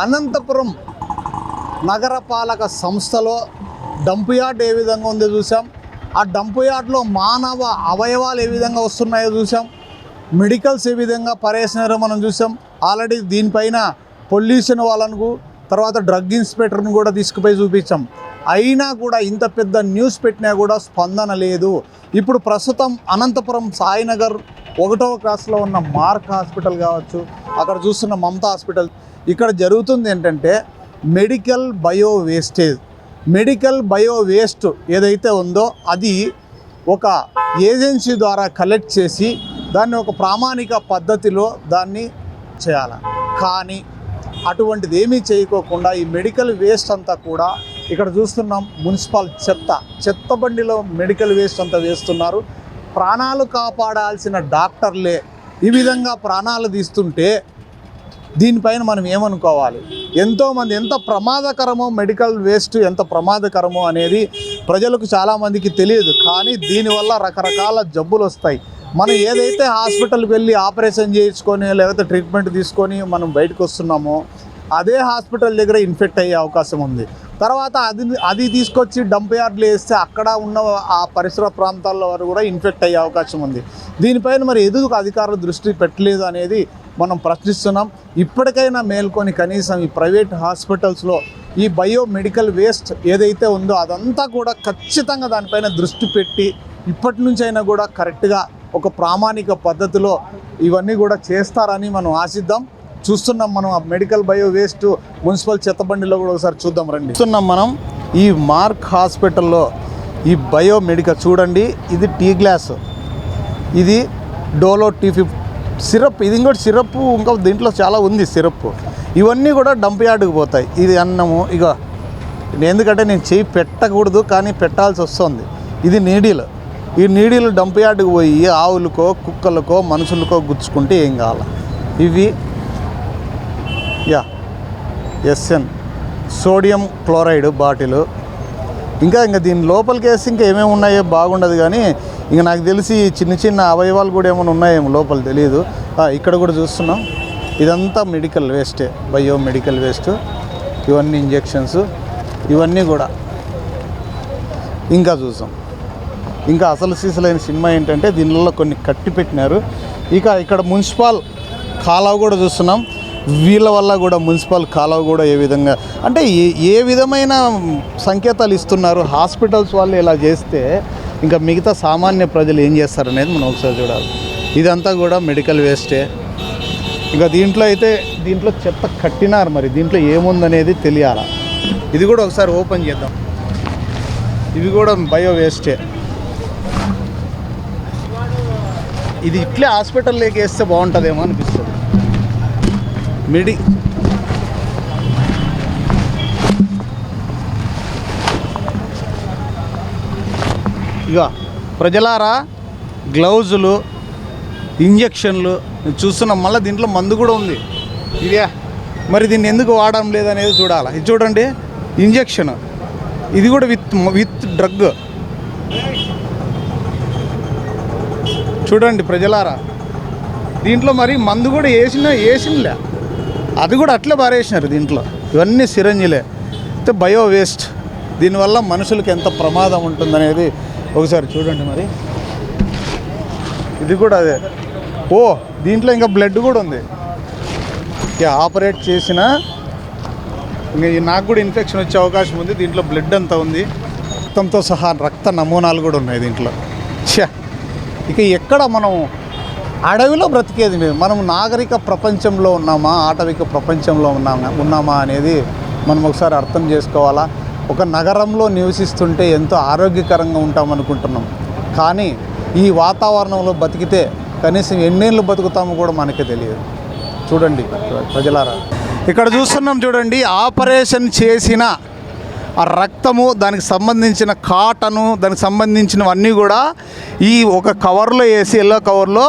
అనంతపురం నగరపాలక సంస్థలో dump yard ఏ విధంగా ఉందో చూసాం ఆ డంప్ యార్డ్లో మానవ అవయవాలు ఏ విధంగా వస్తున్నాయో చూసాం మెడికల్స్ ఏ విధంగా పరేసినారో మనం చూసాం ఆల్రెడీ దీనిపైన పొల్యూషన్ వాళ్ళను తర్వాత డ్రగ్ ఇన్స్పెక్టర్ను కూడా తీసుకుపోయి చూపించాం. అయినా కూడా ఇంత పెద్ద న్యూస్ పెట్టినా కూడా స్పందన లేదు. ఇప్పుడు ప్రస్తుతం అనంతపురం సాయినగర్ ఒకటవ క్లాస్లో ఉన్న మార్క్ హాస్పిటల్ కావచ్చు అక్కడ చూస్తున్న మమతా హాస్పిటల్. ఇక్కడ జరుగుతుంది ఏంటంటే medical bio wastage. Medical bio waste ఏదైతే ఉందో అది ఒక ఏజెన్సీ ద్వారా కలెక్ట్ చేసి దాన్ని ఒక ప్రామాణిక పద్ధతిలో దాన్ని చేయాలి. కానీ అటువంటిది ఏమీ చేయకోకుండా ఈ మెడికల్ వేస్ట్ అంతా కూడా ఇక్కడ చూస్తున్నాం మున్సిపల్ చెత్త. చెత్త బండిలో మెడికల్ వేస్ట్ అంతా వేస్తున్నారు. ప్రాణాలు కాపాడాల్సిన డాక్టర్లే ఈ విధంగా ప్రాణాలు తీస్తుంటే దీనిపైన మనం ఏమనుకోవాలి? ఎంతోమంది ఎంత ప్రమాదకరమో మెడికల్ వేస్ట్ ఎంత ప్రమాదకరమో అనేది ప్రజలకు చాలామందికి తెలియదు. కానీ దీనివల్ల రకరకాల జబ్బులు వస్తాయి మనం ఏదైతే హాస్పిటల్కి వెళ్ళి ఆపరేషన్ చేయించుకొని లేకపోతే ట్రీట్మెంట్ తీసుకొని మనం బయటకు వస్తున్నామో అదే హాస్పిటల్ దగ్గర ఇన్ఫెక్ట్ అయ్యే అవకాశం ఉంది. తర్వాత అది అది తీసుకొచ్చి డంప్ యార్డ్లు వేస్తే అక్కడ ఉన్న ఆ పరిసర ప్రాంతాల్లో వారు కూడా ఇన్ఫెక్ట్ అయ్యే అవకాశం ఉంది. దీనిపైన మరి ఎందుకు అధికారులు దృష్టి పెట్టలేదు అనేది మనం ప్రశ్నిస్తున్నాం. ఇప్పటికైనా మేల్కొని కనీసం ఈ ప్రైవేట్ హాస్పిటల్స్లో ఈ బయోమెడికల్ వేస్ట్ ఏదైతే ఉందో అదంతా కూడా ఖచ్చితంగా దానిపైన దృష్టి పెట్టి ఇప్పటి నుంచైనా కూడా కరెక్ట్గా ఒక ప్రామాణిక పద్ధతిలో ఇవన్నీ కూడా చేస్తారని మనం ఆశిద్దాం. చూస్తున్నాం మనం ఆ మెడికల్ బయో వేస్ట్ మున్సిపల్ చెత్తబండిలో కూడా ఒకసారి చూద్దాం రండి. చూస్తున్నాం మనం ఈ మార్క్ హాస్పిటల్లో ఈ బయో మెడికల్ చూడండి ఇది టీ గ్లాస్. ఇది డోలో టీ ఫిఫ్ సిరప్ ఇది ఇంకోటి సిరప్ ఇంకా దీంట్లో చాలా ఉంది సిరప్. ఇవన్నీ కూడా డంప్ యార్డ్కి పోతాయి. ఇది అన్నము ఇక ఎందుకంటే నేను చేయి పెట్టకూడదు కానీ పెట్టాల్సి వస్తుంది. ఇది నీడిల్. ఈ నీడీలు డంప్ యార్డ్కి పోయి ఆవులకో కుక్కలకో మనుషులకో గుచ్చుకుంటే ఏం కావాలి? ఇవి yeah S N sodium chloride bottle. ఇంకా ఇంకా దీని లోపలికి వేసి ఇంకా ఏమేమి ఉన్నాయో బాగుండదు కానీ ఇంకా నాకు తెలిసి చిన్న చిన్న అవయవాలు కూడా ఏమైనా ఉన్నాయేమో లోపల తెలియదు ఇక్కడ కూడా చూస్తున్నాం. ఇదంతా మెడికల్ వేస్టే బయో మెడికల్ వేస్ట్ ఇవన్నీ ఇంజెక్షన్స్ ఇవన్నీ కూడా. ఇంకా చూసాం ఇంకా అసలు సీసలైన సినిమా ఏంటంటే దీనిలో కొన్ని కట్టి పెట్టినారు. ఇక ఇక్కడ మున్సిపల్ కాలువ కూడా చూస్తున్నాం. వీళ్ళ వల్ల కూడా మున్సిపల్ కాలువ కూడా ఏ విధంగా అంటే ఏ ఏ విధమైన సంకేతాలు ఇస్తున్నారు? హాస్పిటల్స్ వాళ్ళు ఇలా చేస్తే ఇంకా మిగతా సామాన్య ప్రజలు ఏం చేస్తారనేది మనం ఒకసారి చూడాలి. ఇదంతా కూడా మెడికల్ వేస్టే. ఇంకా దీంట్లో అయితే దీంట్లో చెత్త కట్టినారు మరి. దీంట్లో ఏముందనేది తెలియాలా? ఇది కూడా ఒకసారి ఓపెన్ చేద్దాం. ఇవి కూడా బయో వేస్టే. ఇది ఇట్లే హాస్పిటల్లోకి వేస్తే బాగుంటుందేమో అనిపిస్తుంది. మిడి. ఇక ప్రజలారా గ్లౌజులు ఇంజక్షన్లు చూస్తున్నాం మళ్ళీ దీంట్లో మందు కూడా ఉంది. ఇదే మరి దీన్ని ఎందుకు వాడడం లేదనేది చూడాలి. ఇది చూడండి ఇంజక్షన్. ఇది కూడా విత్ విత్ డ్రగ్. చూడండి ప్రజలారా దీంట్లో మరి మందు కూడా వేసిన వేసినలే. అది కూడా అట్లే పారేసినారు దీంట్లో. ఇవన్నీ సిరంజిలే. అయితే బయో వేస్ట్. దీనివల్ల మనుషులకి ఎంత ప్రమాదం ఉంటుందనేది ఒకసారి చూడండి మరి. ఇది కూడా అదే. ఓ దీంట్లో ఇంకా బ్లడ్ కూడా ఉంది. ఆపరేట్ చేసిన ఇంకా నాకు కూడా ఇన్ఫెక్షన్ వచ్చే అవకాశం ఉంది. దీంట్లో బ్లడ్ అంతా ఉంది. రక్తంతో సహా రక్త నమూనాలు కూడా ఉన్నాయి దీంట్లో. ఛ! ఇక ఎక్కడ మనం అడవిలో బ్రతికేది మేము? మనం నాగరిక ప్రపంచంలో ఉన్నామా? ఆటవిక ప్రపంచంలో ఉన్నామా? ఉన్నామా అనేది మనం ఒకసారి అర్థం చేసుకోవాలా? ఒక నగరంలో నివసిస్తుంటే ఎంతో ఆరోగ్యకరంగా ఉంటామనుకుంటున్నాం. కానీ ఈ వాతావరణంలో బతికితే కనీసం ఎన్నేళ్ళు బతుకుతామో కూడా మనకే తెలియదు. చూడండి ప్రజలారా. ఇక్కడ చూస్తున్నాం చూడండి ఆపరేషన్ చేసిన ఆ రక్తము దానికి సంబంధించిన కాటను దానికి సంబంధించినవన్నీ కూడా ఈ ఒక కవర్లో వేసి ఎల్లో కవర్లో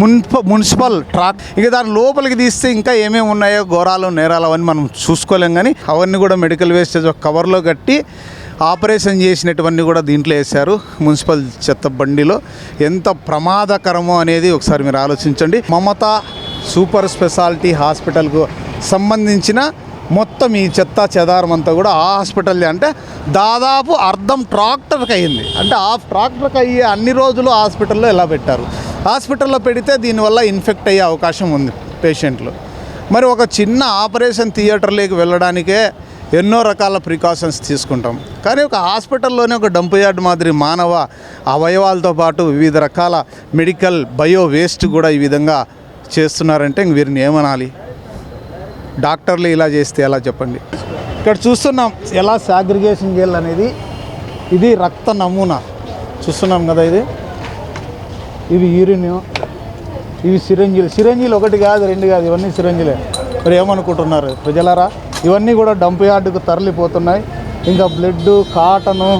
మున్ప మున్సిపల్ ట్రాక్. ఇక దాని లోపలికి తీస్తే ఇంకా ఏమేమి ఉన్నాయో ఘోరాలు నేరాలు అవన్నీ మనం చూసుకోలేం కానీ అవన్నీ కూడా మెడికల్ వేస్టేజ్ ఒక కవర్లో కట్టి ఆపరేషన్ చేసినటువన్నీ కూడా దీంట్లో వేశారు మున్సిపల్ చెత్త బండిలో. ఎంత ప్రమాదకరమో అనేది ఒకసారి మీరు ఆలోచించండి. మమత సూపర్ స్పెషాలిటీ హాస్పిటల్కు సంబంధించిన మొత్తం ఈ చెత్త చెదారం అంతా కూడా ఆ హాస్పిటల్ అంటే దాదాపు అర్ధం ట్రాక్టర్కి అయ్యింది. అంటే ఆ ట్రాక్టర్కి అయ్యే అన్ని రోజులు హాస్పిటల్లో ఎలా పెట్టారు? హాస్పిటల్లో పెడితే దీనివల్ల ఇన్ఫెక్ట్ అయ్యే అవకాశం ఉంది పేషెంట్లు. మరి ఒక చిన్న ఆపరేషన్ థియేటర్లోకి వెళ్ళడానికే ఎన్నో రకాల ప్రికాషన్స్ తీసుకుంటాం. కానీ ఒక హాస్పిటల్లోనే ఒక డంప్ యార్డ్ మాదిరి మానవ అవయవాలతో పాటు వివిధ రకాల మెడికల్ బయో వేస్ట్ కూడా ఈ విధంగా చేస్తున్నారంటే ఇంక వీరిని ఏమనాలి? డాక్టర్లు ఇలా చేస్తే ఎలా చెప్పండి? ఇక్కడ చూస్తున్నాం ఎలా సాగ్రిగేషన్ చేయాలి అనేది. ఇది రక్త నమూనా. చూస్తున్నాం కదా ఇది. ఇవి యూరిన్ ఇవి సిరంజీలు. సిరంజీలు ఒకటి కాదు రెండు కాదు ఇవన్నీ సిరంజీలే. మరి ఏమనుకుంటున్నారు ప్రజలారా? ఇవన్నీ కూడా డంప్ యార్డుకు తరలిపోతున్నాయి. ఇంకా బ్లడ్ కాటను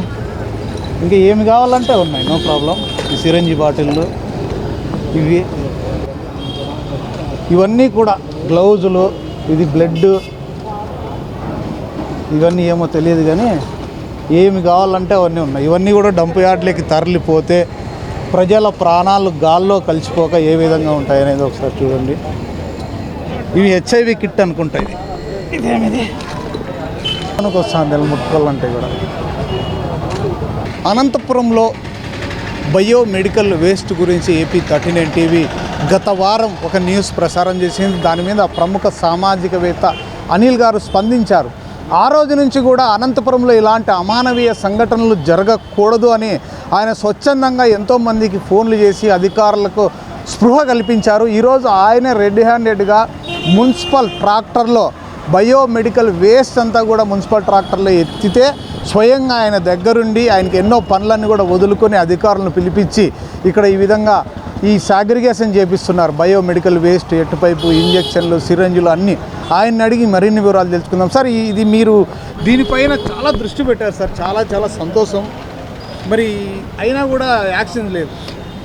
ఇంకా ఏమి కావాలంటే ఉన్నాయి. No problem. ఈ సిరంజి బాటిళ్ళు ఇవి. ఇవన్నీ కూడా గ్లౌజులు ఇది బ్లడ్. ఇవన్నీ ఏమో తెలియదు కానీ ఏమి కావాలంటే అవన్నీ ఉన్నాయి. ఇవన్నీ కూడా డంప్ యార్డ్లకి తరలిపోతే ప్రజల ప్రాణాలు గాల్లో కలిసిపోక ఏ విధంగా ఉంటాయి అనేది ఒకసారి చూడండి. ఇవి హెచ్ఐవి కిట్ అనుకుంటాయి ఇదేమిది? మనకు వస్తుంది ముట్టుకోవాలంటే కూడా. అనంతపురంలో బయోమెడికల్ వేస్ట్ గురించి ఏపీ థర్టీ నైన్ టీవీ గత వారం ఒక న్యూస్ ప్రసారం చేసింది. దాని మీద ప్రముఖ సామాజికవేత్త అనిల్ గారు స్పందించారు. ఆ రోజు నుంచి కూడా అనంతపురంలో ఇలాంటి అమానవీయ సంఘటనలు జరగకూడదు అని ఆయన స్వచ్ఛందంగా ఎంతోమందికి ఫోన్లు చేసి అధికారులకు స్పృహ కల్పించారు. ఈరోజు ఆయన రెడ్ హ్యాండెడ్గా మున్సిపల్ ట్రాక్టర్లో బయోమెడికల్ వేస్ట్ అంతా కూడా మున్సిపల్ ట్రాక్టర్లో ఎత్తితే స్వయంగా ఆయన దగ్గరుండి ఆయనకి ఎన్నో పనులన్నీ కూడా వదులుకొని అధికారులను పిలిపించి ఇక్కడ ఈ విధంగా ఈ సాగ్రిగేషన్ చేపిస్తున్నారు. బయోమెడికల్ వేస్ట్ ఎట్టుపైపు ఇంజెక్షన్లు సిరంజులు అన్నీ ఆయన్ని అడిగి మరిన్ని వివరాలు తెలుసుకుందాం. సార్ ఇది మీరు దీనిపైన చాలా దృష్టి పెట్టారు సార్. చాలా చాలా సంతోషం. మరి అయినా కూడా యాక్షన్ లేదు.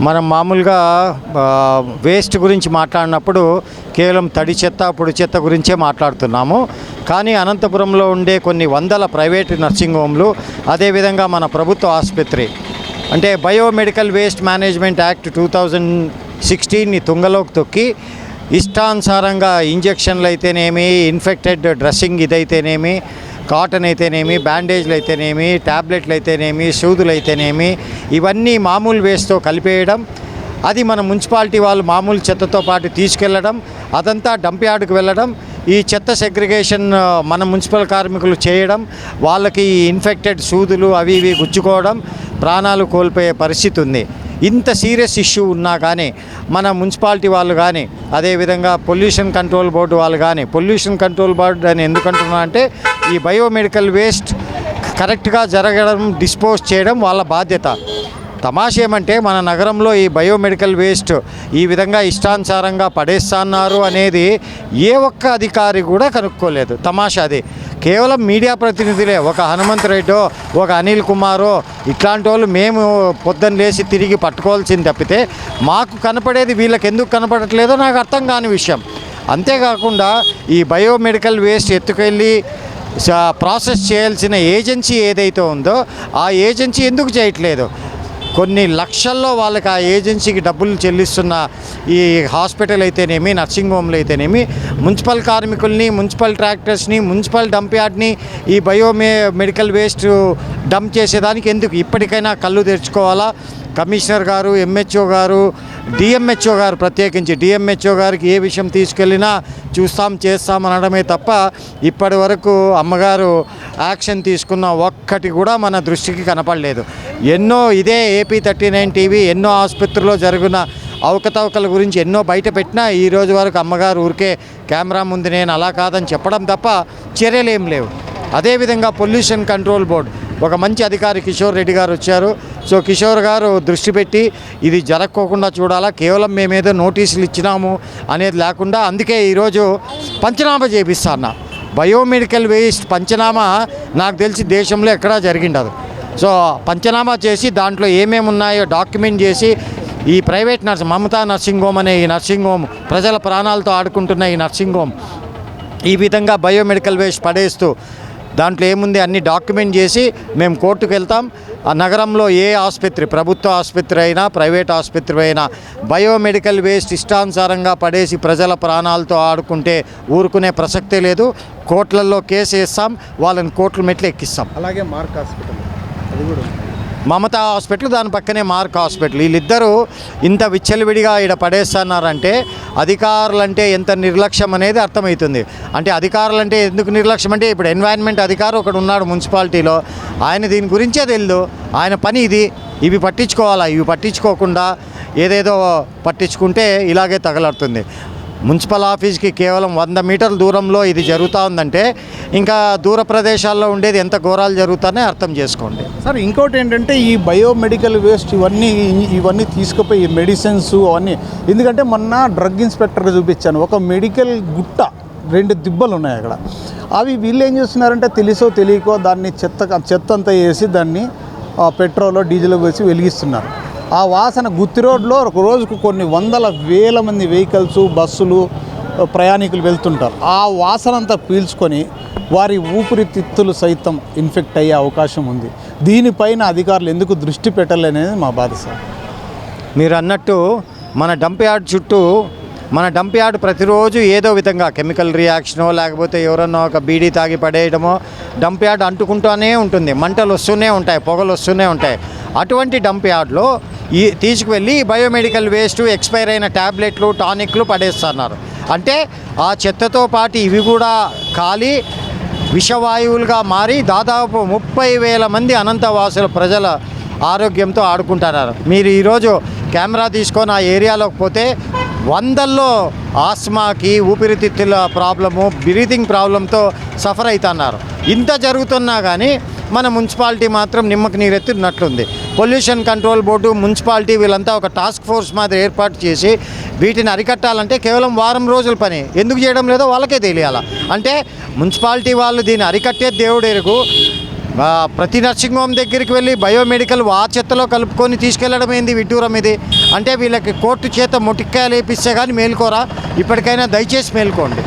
మనం మామూలుగా వేస్ట్ గురించి మాట్లాడినప్పుడు కేవలం తడి చెత్త పొడి చెత్త గురించే మాట్లాడుతున్నాము. కానీ అనంతపురంలో ఉండే కొన్ని వందల ప్రైవేట్ నర్సింగ్ హోమ్లు అదేవిధంగా మన ప్రభుత్వ ఆసుపత్రి. అంటే biomedical waste management act two thousand సిక్స్టీన్ని తుంగలోకి తొక్కి ఇష్టానుసారంగా ఇంజెక్షన్లు అయితేనేమి ఇన్ఫెక్టెడ్ డ్రెస్సింగ్ ఇదైతేనేమి కాటన్ అయితేనేమి బ్యాండేజ్లు అయితేనేమి ట్యాబ్లెట్లు అయితేనేమి సూదులు అయితేనేమి ఇవన్నీ మామూలు వేస్తో కలిపేయడం అది మన మున్సిపాలిటీ వాళ్ళు మామూలు చెత్తతో పాటు తీసుకెళ్ళడం అదంతా డంప్యార్డ్కు వెళ్ళడం ఈ చెత్త సెగ్రిగేషన్ మన మున్సిపల్ కార్మికులు చేయడం వాళ్ళకి ఈ ఇన్ఫెక్టెడ్ సూదులు అవి ఇవి గుచ్చుకోవడం ప్రాణాలు కోల్పోయే పరిస్థితి ఉంది. ఇంత సీరియస్ ఇష్యూ ఉన్నా కానీ మన మున్సిపాలిటీ వాళ్ళు కానీ అదేవిధంగా పొల్యూషన్ కంట్రోల్ బోర్డు వాళ్ళు కానీ పొల్యూషన్ కంట్రోల్ బోర్డు అని ఎందుకంటున్నా అంటే ఈ బయోమెడికల్ వేస్ట్ కరెక్ట్గా జరగడం డిస్పోజ్ చేయడం వాళ్ళ బాధ్యత. తమాష ఏమంటే మన నగరంలో ఈ బయోమెడికల్ వేస్ట్ ఈ విధంగా ఇష్టానుసారంగా పడేస్తున్నారు అనేది ఏ ఒక్క అధికారి కూడా కనుక్కోలేదు. తమాషా అది. కేవలం మీడియా ప్రతినిధులే ఒక హనుమంత్ రెడ్డో ఒక అనిల్ కుమారో ఇట్లాంటి వాళ్ళు మేము పొద్దున్న లేచి తిరిగి పట్టుకోవాల్సింది తప్పితే మాకు కనపడేది వీళ్ళకి ఎందుకు కనపడట్లేదో నాకు అర్థం కాని విషయం. అంతేకాకుండా ఈ బయోమెడికల్ వేస్ట్ ఎత్తుకెళ్ళి ప్రాసెస్ చేయాల్సిన ఏజెన్సీ ఏదైతే ఉందో ఆ ఏజెన్సీ ఎందుకు చేయట్లేదు? కొన్ని లక్షల్లో వాళ్ళకి ఆ ఏజెన్సీకి డబ్బులు చెల్లిస్తున్న ఈ హాస్పిటల్ అయితేనేమి నర్సింగ్ హోమ్లు అయితేనేమి మున్సిపల్ కార్మికుల్ని మున్సిపల్ ట్రాక్టర్స్ని మున్సిపల్ డంప్ యార్డ్ని ఈ బయోమే మెడికల్ వేస్ట్ డంప్ చేసేదానికి ఎందుకు? ఇప్పటికైనా కళ్ళు తెరుచుకోవాలా? కమిషనర్ గారు ఎంహెచ్ఓ గారు డిఎంహెచ్ఓ గారు ప్రత్యేకించి డిఎంహెచ్ఓ గారికి ఏ విషయం తీసుకెళ్ళినా చూస్తాం చేస్తాం అనడమే తప్ప ఇప్పటి వరకు అమ్మగారు యాక్షన్ తీసుకున్న ఒక్కటి కూడా మన దృష్టికి కనపడలేదు. ఎన్నో ఇదే ఏపీ థర్టీ నైన్ టీవీ ఎన్నో ఆసుపత్రిలో జరిగిన అవకతవకల గురించి ఎన్నో బయట పెట్టినా ఈ రోజు వరకు అమ్మగారు ఊరికే కెమెరా ముందు నేను అలా కాదని చెప్పడం తప్ప చర్యలు ఏం లేవు. అదేవిధంగా పొల్యూషన్ కంట్రోల్ బోర్డ్ ఒక మంచి అధికారి కిషోర్ రెడ్డి గారు వచ్చారు. సో కిషోర్ గారు దృష్టి పెట్టి ఇది జరగకోకుండా చూడాలా కేవలం మేమేదో నోటీసులు ఇచ్చినాము అనేది లేకుండా అందుకే ఈరోజు పంచనామా చేపిస్తా అన్న. బయోమెడికల్ వేస్ట్ పంచనామా నాకు తెలిసి దేశంలో ఎక్కడా జరిగిండదు. సో పంచనామా చేసి దాంట్లో ఏమేమి ఉన్నాయో డాక్యుమెంట్ చేసి ఈ private nurse Mamata nursing home అనే ఈ నర్సింగ్ హోమ్ ప్రజల ప్రాణాలతో ఆడుకుంటున్న ఈ నర్సింగ్ హోమ్ ఈ విధంగా బయోమెడికల్ వేస్ట్ పడేస్తూ దాంట్లో ఏముంది? అన్ని డాక్యుమెంట్ చేసి మేము కోర్టుకు వెళ్తాం. ఆ నగరంలో ఏ ఆసుపత్రి ప్రభుత్వ ఆసుపత్రి అయినా ప్రైవేట్ ఆసుపత్రి అయినా బయోమెడికల్ వేస్ట్ ఇష్టానుసారంగా పడేసి ప్రజల ప్రాణాలతో ఆడుకుంటే ఊరుకునే ప్రసక్తే లేదు. కోర్టులలో కేసు వేస్తాం. వాళ్ళని కోర్టుల మెట్లు ఎక్కిస్తాం. అలాగే మార్క్ హాస్పిటల్. అది కూడా మమతా హాస్పిటల్ దాని పక్కనే మార్క్ హాస్పిటల్. వీళ్ళిద్దరూ ఇంత విచ్చలవిడిగా ఇక్కడ పడేస్తున్నారంటే అధికారులంటే ఎంత నిర్లక్ష్యం అనేది అర్థమవుతుంది. అంటే అధికారులంటే ఎందుకు నిర్లక్ష్యం అంటే ఇప్పుడు ఎన్వైరన్మెంట్ అధికారు ఒకడు ఉన్నాడు మున్సిపాలిటీలో. ఆయన దీని గురించే తెలియదు ఆయన పని ఇది. ఇవి పట్టించుకోవాలా? ఇవి పట్టించుకోకుండా ఏదేదో పట్టించుకుంటే ఇలాగే తగలడుతుంది. మున్సిపల్ ఆఫీస్కి కేవలం వంద మీటర్ల దూరంలో ఇది జరుగుతూ ఉందంటే ఇంకా దూర ప్రదేశాల్లో ఉండేది ఎంత ఘోరాలు జరుగుతాయని అర్థం చేసుకోండి. సార్ ఇంకోటి ఏంటంటే ఈ బయోమెడికల్ వేస్ట్ ఇవన్నీ ఇవన్నీ తీసుకుపోయి మెడిసిన్స్ అవన్నీ. ఎందుకంటే మొన్న డ్రగ్ ఇన్స్పెక్టర్గా చూపించాను. ఒక మెడికల్ గుట్ట రెండు దిబ్బలు ఉన్నాయి అక్కడ. అవి వీళ్ళు ఏం చేస్తున్నారంటే తెలుసో తెలియకో దాన్ని చెత్త చెత్త అంతా వేసి దాన్ని పెట్రోల్ డీజిల్ వేసి వెలిగిస్తున్నారు. ఆ వాసన గుత్తి రోడ్లో ఒక రోజుకు కొన్ని వందల వేల మంది వెహికల్స్ బస్సులు ప్రయాణికులు వెళ్తుంటారు. ఆ వాసన అంతా పీల్చుకొని వారి ఊపిరితిత్తులు సైతం ఇన్ఫెక్ట్ అయ్యే అవకాశం ఉంది. దీనిపైన అధికారులు ఎందుకు దృష్టి పెట్టలేనేది మా బాధ సార్ మీరు అన్నట్టు మన డంప్ యార్డ్ చుట్టూ మన డంప్ యార్డ్ ప్రతిరోజు ఏదో విధంగా కెమికల్ రియాక్షనో లేకపోతే ఎవరన్నా ఒక బీడీ తాగి పడేయడమో డంప్ యార్డ్ అంటుకుంటూనే ఉంటుంది. మంటలు వస్తూనే ఉంటాయి పొగలు వస్తూనే ఉంటాయి. అటువంటి డంప్ యార్డ్లో ఈ తీసుకువెళ్ళి బయోమెడికల్ వేస్ట్ ఎక్స్పైర్ అయిన ట్యాబ్లెట్లు టానిక్లు పడేస్తున్నారు. అంటే ఆ చెత్తతో పాటు ఇవి కూడా ఖాళీ విషవాయువులుగా మారి దాదాపు ముప్పై వేల మంది అనంతవాసుల ప్రజల ఆరోగ్యంతో ఆడుకుంటున్నారు. మీరు ఈరోజు కెమెరా తీసుకొని ఆ ఏరియాలోకి పోతే వందల్లో ఆస్మాకి ఊపిరితిత్తుల ప్రాబ్లము బ్రీతింగ్ ప్రాబ్లంతో సఫర్ అవుతున్నారు ఇంత జరుగుతున్నా కానీ మన మున్సిపాలిటీ మాత్రం నిమ్మకి నీరెత్తినట్లుంది. పొల్యూషన్ కంట్రోల్ బోర్డు మున్సిపాలిటీ వీళ్ళంతా ఒక టాస్క్ ఫోర్స్ మాదిరి ఏర్పాటు చేసి వీటిని అరికట్టాలంటే కేవలం వారం రోజుల పని. ఎందుకు చేయడం లేదో వాళ్ళకే తెలియాల? అంటే మున్సిపాలిటీ వాళ్ళు దీన్ని అరికట్టే దేవుడు ప్రతి నర్సింగ్ హోమ్ దగ్గరికి వెళ్ళి బయోమెడికల్ ఆ చెత్తలో కలుపుకొని తీసుకెళ్ళడం ఏంది విడ్డూరం ఇది? అంటే వీళ్ళకి కోర్టు చేత మొటిక్కాయలు వేపిస్తే కానీ మేల్కోరా? ఇప్పటికైనా దయచేసి మేల్కోండి.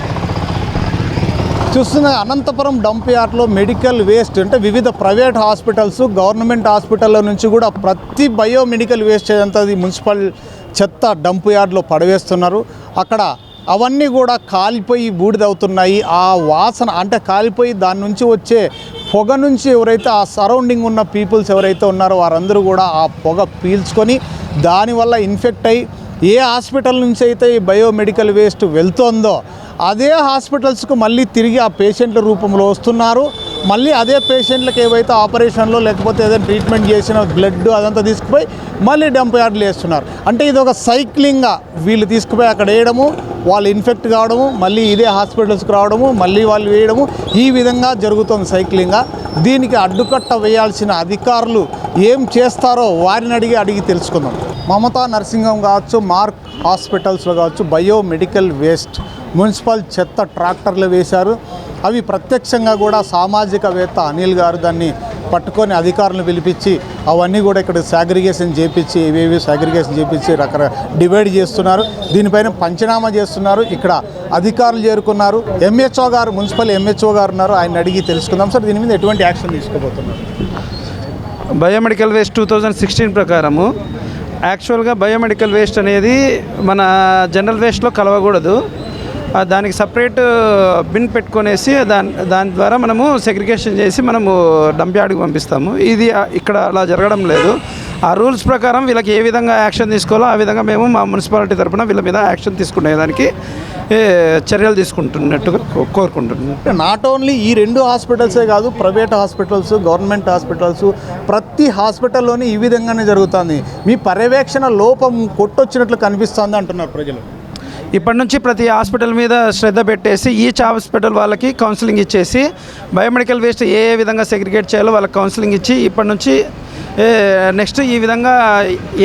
చూస్తున్న అనంతపురం డంప్ యార్డ్లో మెడికల్ వేస్ట్ అంటే వివిధ ప్రైవేట్ హాస్పిటల్స్ గవర్నమెంట్ హాస్పిటల్లో నుంచి కూడా ప్రతి బయో మెడికల్ వేస్ట్ అంతా మున్సిపల్ చెత్త డంప్ యార్డ్లో పడవేస్తున్నారు. అక్కడ అవన్నీ కూడా కాలిపోయి బూడిదవుతున్నాయి. ఆ వాసన అంటే కాలిపోయి దాని నుంచి వచ్చే పొగ నుంచి ఎవరైతే ఆ సరౌండింగ్ ఉన్న పీపుల్స్ ఎవరైతే ఉన్నారో వారందరూ కూడా ఆ పొగ పీల్చుకొని దానివల్ల ఇన్ఫెక్ట్ అయ్యి ఏ హాస్పిటల్ నుంచి అయితే ఈ బయోమెడికల్ వేస్ట్ వెళ్తోందో అదే హాస్పిటల్స్కు మళ్ళీ తిరిగి ఆ పేషెంట్ల రూపంలో వస్తున్నారు. మళ్ళీ అదే పేషెంట్లకు ఏవైతే ఆపరేషన్లో లేకపోతే ఏదైనా ట్రీట్మెంట్ చేసిన బ్లడ్ అదంతా తీసుకుపోయి మళ్ళీ డంప్ యార్డ్లు వేస్తున్నారు. అంటే ఇది ఒక సైక్లింగ్గా వీళ్ళు తీసుకుపోయి అక్కడ వేయడము వాళ్ళు ఇన్ఫెక్ట్ కావడము మళ్ళీ ఇదే హాస్పిటల్స్కి రావడము మళ్ళీ వాళ్ళు వేయడము ఈ విధంగా జరుగుతుంది సైక్లింగ్గా. దీనికి అడ్డుకట్ట వేయాల్సిన అధికారులు ఏం చేస్తారో వారిని అడిగి అడిగి తెలుసుకుందాం. మమతా నర్సింగ్ కావచ్చు మార్క్ హాస్పిటల్స్లో కావచ్చు బయో మెడికల్ వేస్ట్. మున్సిపల్ చెత్త ట్రాక్టర్లు వేశారు. అవి ప్రత్యక్షంగా కూడా సామాజికవేత్త అనిల్ గారు దాన్ని పట్టుకొని అధికారులను పిలిపించి అవన్నీ కూడా ఇక్కడ సాగ్రిగేషన్ చేపించి ఇవేవి సాగ్రిగేషన్ చేపించి రకర డివైడ్ చేస్తున్నారు. దీనిపైన పంచనామా చేస్తున్నారు. ఇక్కడ అధికారులు చేరుకున్నారు. ఎంహెచ్ఓ గారు మున్సిపల్ ఎంహెచ్ఓ గారు ఉన్నారు. ఆయన అడిగి తెలుసుకుందాం. సార్ దీని మీద ఎటువంటి యాక్షన్ తీసుకోబోతున్నారు? Biomedical waste two thousand sixteen ప్రకారము. యాక్చువల్గా బయోమెడికల్ వేస్ట్ అనేది మన జనరల్ వేస్ట్లో కలవకూడదు. దానికి సపరేట్ బిన్ పెట్టుకునేసి దాని దాని ద్వారా మనము సెగ్రిగేషన్ చేసి మనము డంప్ యార్డ్కి పంపిస్తాము. ఇది ఇక్కడ అలా జరగడం లేదు. ఆ రూల్స్ ప్రకారం వీళ్ళకి ఏ విధంగా యాక్షన్ తీసుకోవాలో ఆ విధంగా మేము మా మున్సిపాలిటీ తరపున వీళ్ళ మీద యాక్షన్ తీసుకునేదానికి చర్యలు తీసుకుంటున్నట్టుగా కోరుకుంటున్నాం. నాట్ ఓన్లీ ఈ రెండు హాస్పిటల్సే కాదు ప్రైవేట్ హాస్పిటల్స్ గవర్నమెంట్ హాస్పిటల్స్ ప్రతి హాస్పిటల్లోనే ఈ విధంగానే జరుగుతుంది. మీ పర్యవేక్షణ లోపం కొట్టొచ్చినట్లు కనిపిస్తుంది అంటున్నారు ప్రజలు. ఇప్పటి నుంచి ప్రతి హాస్పిటల్ మీద శ్రద్ధ పెట్టేసి ఈచ్ హాస్పిటల్ వాళ్ళకి కౌన్సిలింగ్ ఇచ్చేసి బయోమెడికల్ వేస్ట్ ఏ ఏ విధంగా సెగ్రిగేట్ చేయాలో వాళ్ళకి కౌన్సిలింగ్ ఇచ్చి ఇప్పటి నుంచి నెక్స్ట్ ఈ విధంగా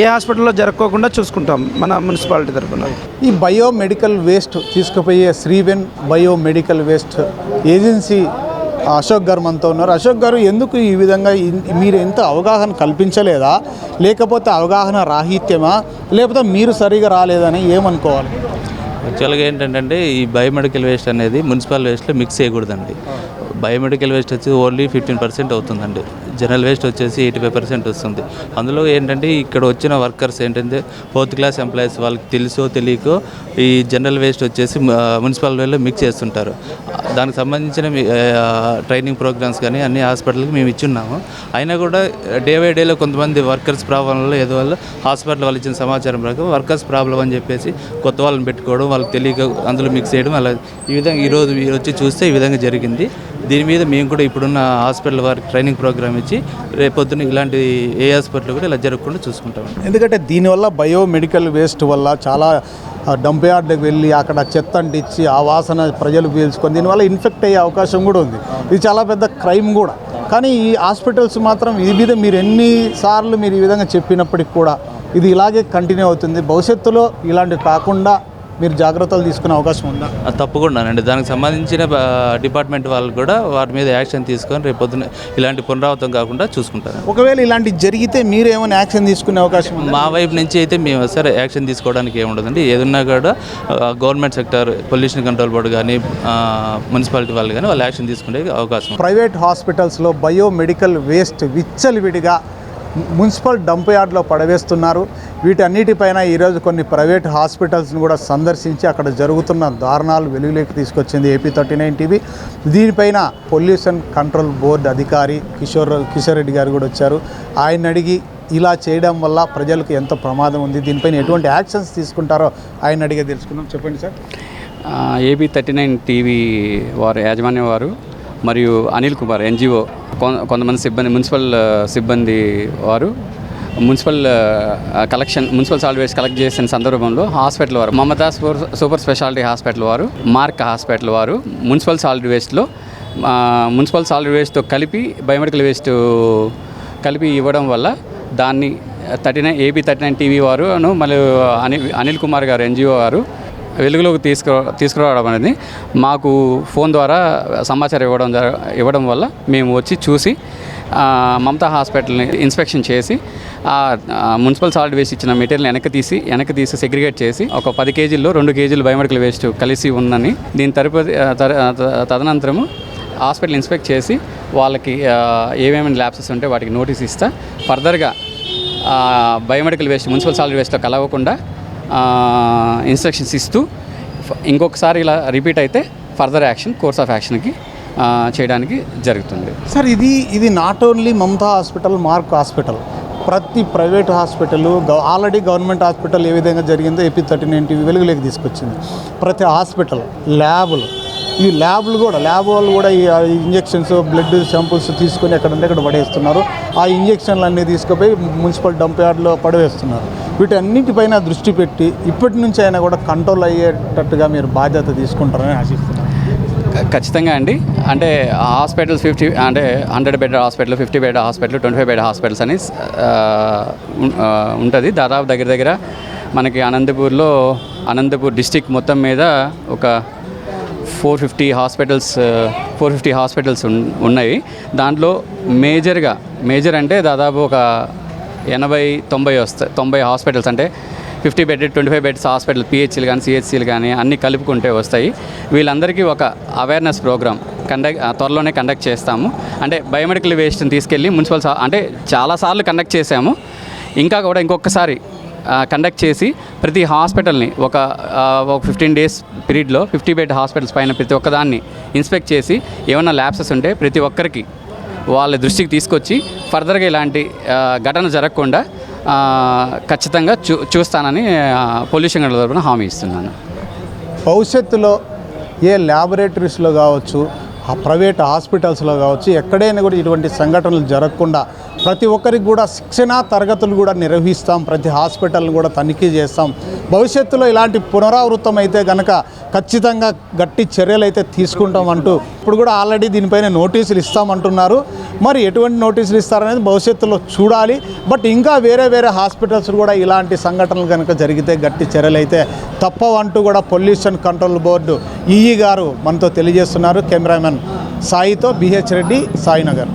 ఏ హాస్పిటల్లో జరగకోకుండా చూసుకుంటాం మన మున్సిపాలిటీ తరఫున ఈ బయోమెడికల్ వేస్ట్ తీసుకుపోయే Sriven biomedical waste agency Ashok garu మనతో ఉన్నారు. అశోక్ గారు ఎందుకు ఈ విధంగా మీరు ఎంత అవగాహన కల్పించలేదా? లేకపోతే అవగాహన రాహిత్యమా? లేకపోతే మీరు సరిగా రాలేదని ఏమనుకోవాలి? యాక్చువల్గా ఏంటంటే ఈ బయోమెడికల్ వేస్ట్ అనేది మున్సిపల్ వేస్ట్లో మిక్స్ చేయకూడదండి. బయోమెడికల్ వేస్ట్ వచ్చి ఓన్లీ ఫిఫ్టీన్ పర్సెంట్ అవుతుందండి. జనరల్ వేస్ట్ వచ్చేసి ఎయిటీ ఫైవ్ పర్సెంట్ వస్తుంది. అందులో ఏంటంటే ఇక్కడ వచ్చిన వర్కర్స్ ఏంటంటే ఫోర్త్ క్లాస్ ఎంప్లాయీస్ వాళ్ళకి తెలుసో తెలియకో ఈ జనరల్ వేస్ట్ వచ్చేసి మున్సిపల్ వేలో మిక్స్ చేస్తుంటారు. దానికి సంబంధించిన మీ- ట్రైనింగ్ ప్రోగ్రామ్స్ కానీ అన్ని హాస్పిటల్కి మేము ఇచ్చున్నాము. అయినా కూడా డే బై డేలో కొంతమంది వర్కర్స్ ప్రాబ్లంలో ఏదో వల్ల హాస్పిటల్ వాళ్ళు ఇచ్చిన సమాచారం ప్రకారం వర్కర్స్ ప్రాబ్లం అని చెప్పేసి కొత్త వాళ్ళని పెట్టుకోవడం వాళ్ళకి తెలియక అందులో మిక్స్ చేయడం అలా ఈ విధంగా ఈరోజు మీరు వచ్చి చూస్తే ఈ విధంగా జరిగింది. దీని మీద మేము కూడా ఇప్పుడున్న హాస్పిటల్ వారికి ట్రైనింగ్ ప్రోగ్రామ్ ఇచ్చి రేపొద్దున ఇలాంటి ఏ హాస్పిటల్ కూడా ఇలా జరగకుండా చూసుకుంటాం ఎందుకంటే దీనివల్ల బయోమెడికల్ వేస్ట్ వల్ల చాలా డంప్ యార్డ్కి వెళ్ళి అక్కడ చెత్త అంటించి ఆ వాసన ప్రజలు పీల్చుకొని దీనివల్ల ఇన్ఫెక్ట్ అయ్యే అవకాశం కూడా ఉంది. ఇది చాలా పెద్ద క్రైమ్ కూడా. కానీ ఈ హాస్పిటల్స్ మాత్రం ఈ మీద మీరు ఎన్నిసార్లు మీరు ఈ విధంగా చెప్పినప్పటికి కూడా ఇది ఇలాగే కంటిన్యూ అవుతుంది. భవిష్యత్తులో ఇలాంటివి కాకుండా మీరు జాగ్రత్తలు తీసుకునే అవకాశం ఉందా? తప్పకుండానండి దానికి సంబంధించిన డిపార్ట్మెంట్ వాళ్ళు కూడా వాటి మీద యాక్షన్ తీసుకొని రేపొద్దున ఇలాంటి పునరావృతం కాకుండా చూసుకుంటారు. ఒకవేళ ఇలాంటివి జరిగితే మీరు ఏమైనా యాక్షన్ తీసుకునే అవకాశం ఉందా? మా వైపు నుంచి అయితే మేము సరే యాక్షన్ తీసుకోవడానికి ఏముండదండి ఏదన్నా కూడా government sector pollution control board కానీ మున్సిపాలిటీ వాళ్ళు కానీ వాళ్ళు యాక్షన్ తీసుకునే అవకాశం. ప్రైవేట్ హాస్పిటల్స్లో బయోమెడికల్ వేస్ట్ విచ్చలవిడిగా మున్సిపల్ డంప్ యార్డ్లో పడవేస్తున్నారు. వీటన్నిటిపైన ఈరోజు కొన్ని ప్రైవేట్ హాస్పిటల్స్ని కూడా సందర్శించి అక్కడ జరుగుతున్న దారుణాలు వెలుగులోకి తీసుకొచ్చింది ఏపీ థర్టీ నైన్ టీవీ. దీనిపైన పొల్యూషన్ కంట్రోల్ బోర్డు అధికారి కిషోర్ కిషోర్ రెడ్డి గారు కూడా వచ్చారు. ఆయన అడిగి ఇలా చేయడం వల్ల ప్రజలకు ఎంత ప్రమాదం ఉంది? దీనిపైన ఎటువంటి యాక్షన్స్ తీసుకుంటారో ఆయన అడిగే తెలుసుకుందాం. చెప్పండి sir. AP thirty nine TV వారు యాజమాన్యం వారు మరియు అనిల్ కుమార్ ఎన్జిఓ కొంతమంది సిబ్బంది మున్సిపల్ సిబ్బంది వారు municipal collection municipal solid waste collect చేసిన సందర్భంలో హాస్పిటల్ వారు మమతా సూపర్ స్పెషాలిటీ హాస్పిటల్ వారు మార్క్ హాస్పిటల్ వారు మున్సిపల్ సాలిడ్ వేస్ట్లో మున్సిపల్ సాలిడ్ వేస్ట్తో కలిపి బయోమెడికల్ వేస్ట్ కలిపి ఇవ్వడం వల్ల దాన్ని thirty nine AP thirty nine TV వారు అను మళ్ళీ అనిల్ అనిల్ కుమార్ గారు ఎన్జిఓ వారు వెలుగులోకి తీసుకురా తీసుకురావడం అనేది మాకు ఫోన్ ద్వారా సమాచారం ఇవ్వడం ఇవ్వడం వల్ల మేము వచ్చి చూసి మమతా హాస్పిటల్ని ఇన్స్పెక్షన్ చేసి ఆ మున్సిపల్ సాలిడ్ వేస్ట్ ఇచ్చిన మెటీరియల్ వెనక్కి తీసి వెనక్కి తీసి సెగ్రిగేట్ చేసి ఒక పది కేజీల్లో రెండు కేజీలు బయోమెడికల్ వేస్ట్ కలిసి ఉందని దీని తరుపతి త- తదనంతరము హాస్పిటల్ ఇన్స్పెక్ట్ చేసి వాళ్ళకి ఏమేమి ల్యాబ్సెస్ ఉంటే వాటికి నోటీస్ ఇస్తా. ఫర్దర్గా బయోమెడికల్ వేస్ట్ మున్సిపల్ సాలిడ్ వేస్ట్లో కలవకుండా ఇన్స్ట్రక్షన్స్ ఇస్తూ ఇంకొకసారి ఇలా రిపీట్ అయితే ఫర్దర్ యాక్షన్ కోర్స్ ఆఫ్ యాక్షన్కి చేయడానికి జరుగుతుంది. సార్ ఇది ఇది not only Mamata hospital Mark hospital ప్రతి private hospital already government hospital ఏ విధంగా జరిగిందో ఏపీ థర్టీ నైన్ టీవీ వెలుగులోకి తీసుకొచ్చింది. ప్రతి హాస్పిటల్ ల్యాబులు ఈ ల్యాబ్లు కూడా ల్యాబ్ వాళ్ళు కూడా ఈ ఇంజెక్షన్స్ బ్లడ్ శాంపుల్స్ తీసుకొని ఎక్కడంటే అక్కడ పడేస్తున్నారు. ఆ ఇంజెక్షన్లు అన్నీ తీసుకుపోయి మున్సిపల్ డంప్ యార్డ్లో పడవేస్తున్నారు. వీటన్నిటిపైన దృష్టి పెట్టి ఇప్పటి నుంచి అయినా కూడా కంట్రోల్ అయ్యేటట్టుగా మీరు బాధ్యత తీసుకుంటారని ఆశిస్తున్నాను. ఖచ్చితంగా అండి. అంటే హాస్పిటల్స్ ఫిఫ్టీ అంటే hundred bed hospital fifty bed hospital twenty five bed hospitals అని ఉంటుంది. దాదాపు దగ్గర దగ్గర మనకి అనంతపూర్లో అనంతపూర్ డిస్టిక్ మొత్తం మీద ఒక four fifty hospitals four fifty hospitals ఉన్నాయి. దాంట్లో మేజర్గా మేజర్ అంటే దాదాపు ఒక ఎనభై తొంభై వస్తాయి తొంభై హాస్పిటల్స్ అంటే fifty bed twenty five beds hospital పిహెచ్సీలు కానీ సిహెచ్సీలు కానీ అన్నీ కలుపుకుంటే వస్తాయి. వీళ్ళందరికీ ఒక అవేర్నెస్ ప్రోగ్రామ్ కండక్ట్ త్వరలోనే కండక్ట్ చేస్తాము. అంటే బయోమెడికల్ వేస్ట్ని తీసుకెళ్ళి మున్సిపల్ అంటే చాలాసార్లు కండక్ట్ చేసాము ఇంకా కూడా ఇంకొకసారి కండక్ట్ చేసి ప్రతి హాస్పిటల్ని ఒక ఒక ఫిఫ్టీన్ డేస్ పీరియడ్లో ఫిఫ్టీ బెడ్ హాస్పిటల్స్ పైన ప్రతి ఒక్కదాన్ని ఇన్స్పెక్ట్ చేసి ఏమైనా ల్యాబ్సెస్ ఉంటే ప్రతి ఒక్కరికి వాళ్ళ దృష్టికి తీసుకొచ్చి ఫర్దర్గా ఇలాంటి ఘటన జరగకుండా ఖచ్చితంగా చూ చూస్తానని పొల్యూషన్ కంట్రోల్ తరఫున హామీ ఇస్తున్నాను. భవిష్యత్తులో ఏ ల్యాబొరేటరీస్లో కావచ్చు ఆ ప్రైవేట్ హాస్పిటల్స్లో కావచ్చు ఎక్కడైనా కూడా ఇటువంటి సంఘటనలు జరగకుండా ప్రతి ఒక్కరికి కూడా శిక్షణా తరగతులు కూడా నిర్వహిస్తాం. ప్రతి హాస్పిటల్ని కూడా తనిఖీ చేస్తాం. భవిష్యత్తులో ఇలాంటి పునరావృతం అయితే కనుక ఖచ్చితంగా గట్టి చర్యలు అయితే తీసుకుంటాం అంటూ ఇప్పుడు కూడా ఆల్రెడీ దీనిపైన నోటీసులు ఇస్తామంటున్నారు. మరి ఎటువంటి నోటీసులు ఇస్తారనేది భవిష్యత్తులో చూడాలి. బట్ ఇంకా వేరే వేరే హాస్పిటల్స్ కూడా ఇలాంటి సంఘటనలు కనుక జరిగితే గట్టి చర్యలు అయితే తప్పవంటూ కూడా పొల్యూషన్ కంట్రోల్ బోర్డు ఈఈ గారు మనతో తెలియజేస్తున్నారు. కెమెరామెన్ సాయితో బిహెచ్ రెడ్డి సాయినగర్.